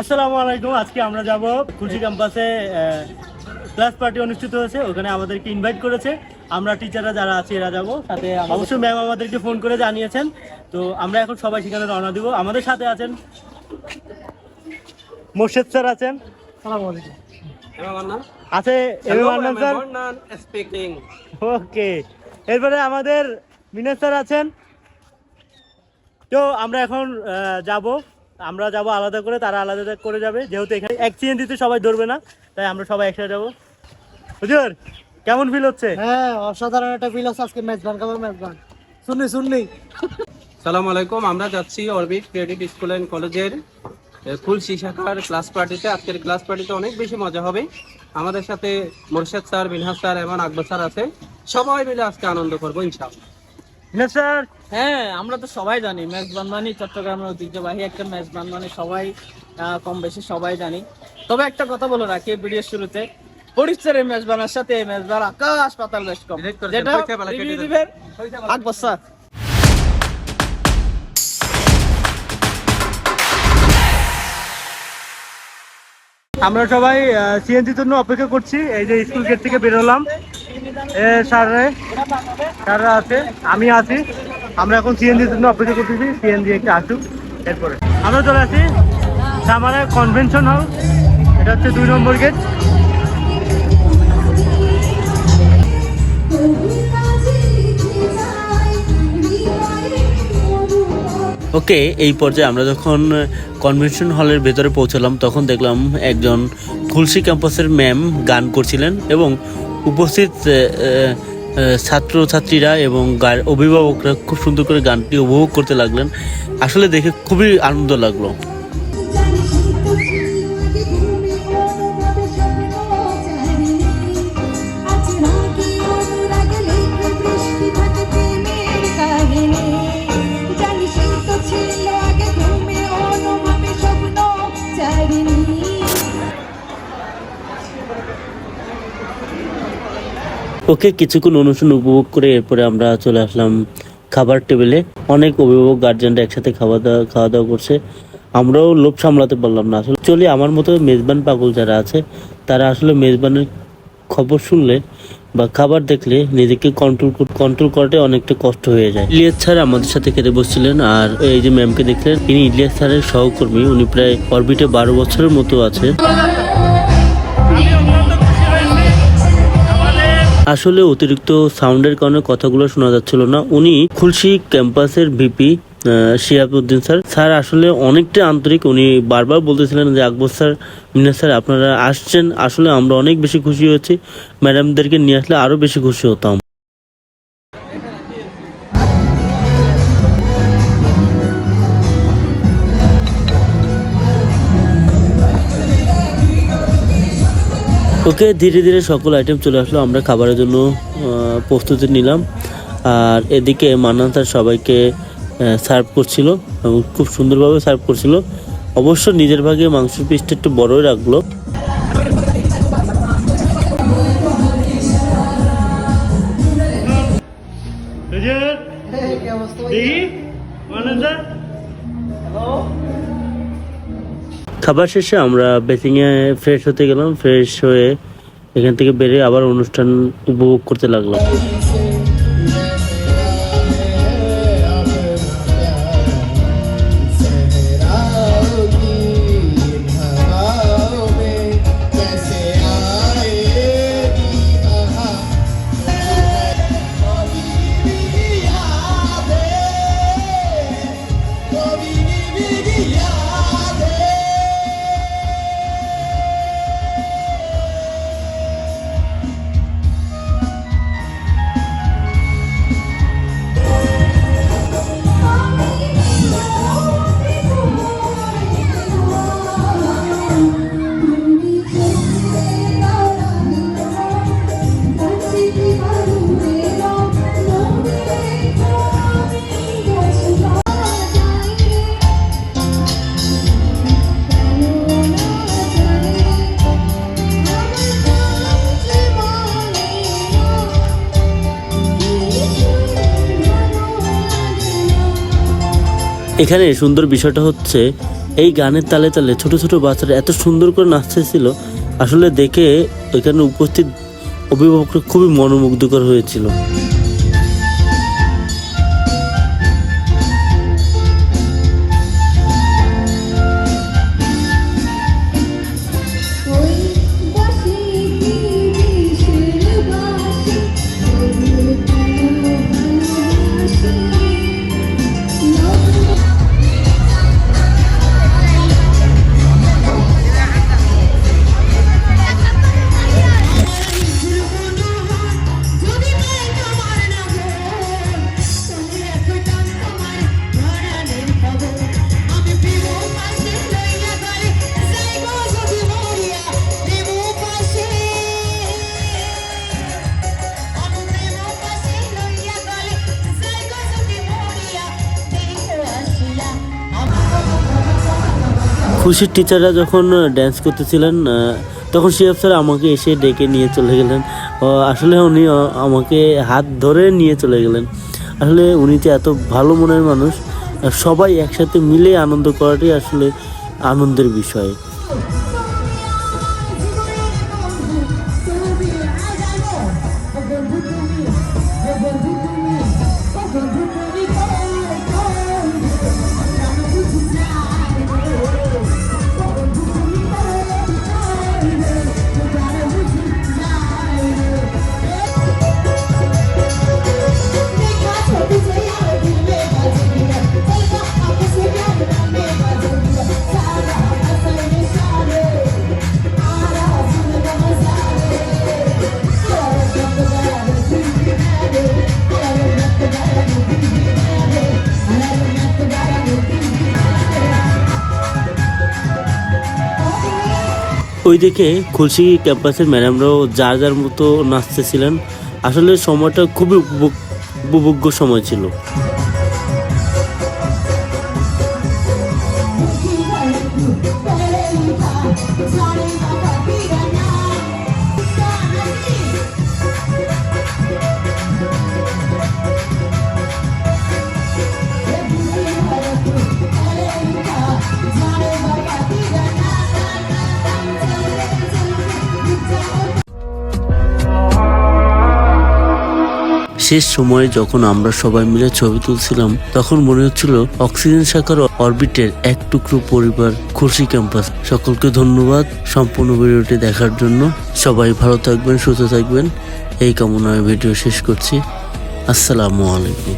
আসসালামু আলাইকুম আজকে আমরা যাব খুলশি ক্যাম্পাসে ক্লাস পার্টি অনুষ্ঠিত হয়েছে ওখানে আমাদেরকে ইনভাইট করেছে। আমরা টিচাররা যারা আছি এরা যাব। সাথে অবশ্যই ম্যাম আমাদেরকে ফোন করে জানিয়েছেন। তো আমরা এখন সবাই সেখানে রওনা দিব। আমাদের সাথে আছেন মোর্শেদ স্যার আছেন। আছে স্যার? স্পিকিং ওকে এরপরে আমাদের মিনাজ স্যার আছেন। তো আমরা এখন যাব। আমরা যাব আলাদা করে তারা আলাদা করে যাবে। যেহেতু এখানে এক দিতে সবাই ধরবে না তাই আমরা সবাই একসাথে যাব। হুজুর কেমন ফিল হচ্ছে? হ্যাঁ অসাধারণ একটা ফিল আছে আজকে ম্যাচ কাবার ম্যাচ বান শুননি শুননি। সালাম আলাইকুম আমরা যাচ্ছি অরবিট ক্রেডিট স্কুল অ্যান্ড কলেজের খুলশি শাখার ক্লাস পার্টিতে আজকের ক্লাস পার্টিতে অনেক বেশি মজা হবে। আমাদের সাথে মোরশেদ স্যার বিনহাস স্যার এবং আকবর স্যার আছে। সবাই মিলে আজকে আনন্দ করব ইনশাআল্লাহ। স্যার। হ্যাঁ আমরা তো সবাই জানি ম্যাচ বানবানি চট্টগ্রামের ঐতিহ্যবাহী একটা ম্যাচ বানবানি সবাই কম বেশি সবাই জানি। তবে একটা কথা বলে রাখি ভিডিওর শুরুতে। পরিচয়ের ম্যাচ বানার সাথে এই ম্যাচ বান আকাশ পাতাল বেশ কম। যেটা। দিবেন। আকবর স্যার। আমরা সবাই সিএনজির জন্য অপেক্ষা করছি। এই যে স্কুল গেট থেকে বেরোলাম এ, স্যাররে, স্যাররা আছে, আমি আছি। আমরা এখন সিএনজির জন্য অপেক্ষা করতেছি সিএনজি একটু আসুক, এরপরে। আমরা চলে আসি সামারে কনভেনশন হল, এটা হচ্ছে দুই নম্বর গেট। ওকে, এই পর্যায়ে আমরা যখন কনভেনশন হলের ভেতরে পৌঁছলাম, তখন দেখলাম একজন খুলশি ক্যাম্পাসের ম্যাম গান করছিলেন এবং উপস্থিত ছাত্র ছাত্রীরা ছাত্রছাত্রীরা এবং অভিভাবকরা খুব সুন্দর করে গানটি উপভোগ করতে লাগলেন। আসলে দেখে খুবই আনন্দ লাগল। ওকে কিছুক্ষণ অনুষ্ঠান উপভোগ করে এরপরে আমরা চলে আসলাম খাবার টেবিলে। অনেক অভিভাবক গার্জেনরা একসাথে খাওয়া দাওয়া খাওয়া দাওয়া করছে। আমরাও লোভ সামলাতে পারলাম না। আসলে চলে, আমার মতো মেজবান পাগল যারা আছে, তারা আসলে মেজবানের খবর শুনলে বা খাবার দেখলে নিজেকে কন্ট্রোল কন্ট্রোল করাটাই অনেকটা কষ্ট হয়ে যায়। ইলিয়াস স্যার আমাদের সাথে খেতে বসছিলেন আর এই যে ম্যামকে দেখলেন, তিনি ইলিয়াস স্যারের সহকর্মী। উনি প্রায় অরবিটে বারো বছরের মতো আছে আসলে অতিরিক্ত সাউন্ডের কারণে কথাগুলো শোনা যাচ্ছিল না। উনি খুলশি ক্যাম্পাসের ভিপি শিয়াবুদ্দিন স্যার। স্যার, আসলে অনেকটা আন্তরিক। উনি বারবার বলতেছিলেন যে, আকবর স্যার, মিনা স্যার, আপনারা আসছেন। আসলে আমরা অনেক বেশি খুশি হয়েছি। ম্যাডামদেরকে নিয়ে আসলে আরও বেশি খুশি হতাম। ওকে ধীরে ধীরে সকল আইটেম চলে আসলো আমরা খাবারের জন্য প্রস্তুতি নিলাম। আর এদিকে মান্নান স্যার সবাইকে সার্ভ করছিল এবং খুব সুন্দরভাবে সার্ভ করছিল। অবশ্য নিজের ভাগে মাংসের পিসটা একটু বড়ই রাখল? দেখি। খাবার শেষে আমরা বেসিংয়ে ফ্রেশ হতে গেলাম ফ্রেশ হয়ে এখান থেকে বেরিয়ে আবার অনুষ্ঠান উপভোগ করতে লাগলাম। এখানে সুন্দর বিষয়টা হচ্ছে, এই গানের তালে তালে ছোট ছোট বাচ্চারা এত সুন্দর করে নাচতেছিল, আসলে দেখে এখানে উপস্থিত অভিভাবকরা খুবই মনোমুগ্ধকর হয়েছিল। খুশির টিচাররা যখন ড্যান্স করতেছিলেন তখন শিয়াব স্যার আমাকে এসে ডেকে নিয়ে চলে গেলেন। আসলে উনি আমাকে হাত ধরে নিয়ে চলে গেলেন। আসলে উনি যে এত ভালো মনের মানুষ সবাই একসাথে মিলে আনন্দ করাটাই আসলে আনন্দের বিষয়। ওইদিকে খুলশি ক্যাম্পাসের ম্যাডামরাও যার যার মতো নাচতেছিলেন। আসলে সময়টা খুবই উপভোগ উপভোগ্য সময় ছিল। শেষ সময়ে যখন আমরা সবাই মিলে ছবি তুলছিলাম, তখন মনে হচ্ছিল অক্সিজেন শাখার অরবিটের এক টুকরো পরিবার খুশি ক্যাম্পাস। সকলকে ধন্যবাদ সম্পূর্ণ ভিডিওটি দেখার জন্য। সবাই ভালো থাকবেন, সুস্থ থাকবেন। এই কামনায় ভিডিও শেষ করছি। আসসালামু আলাইকুম।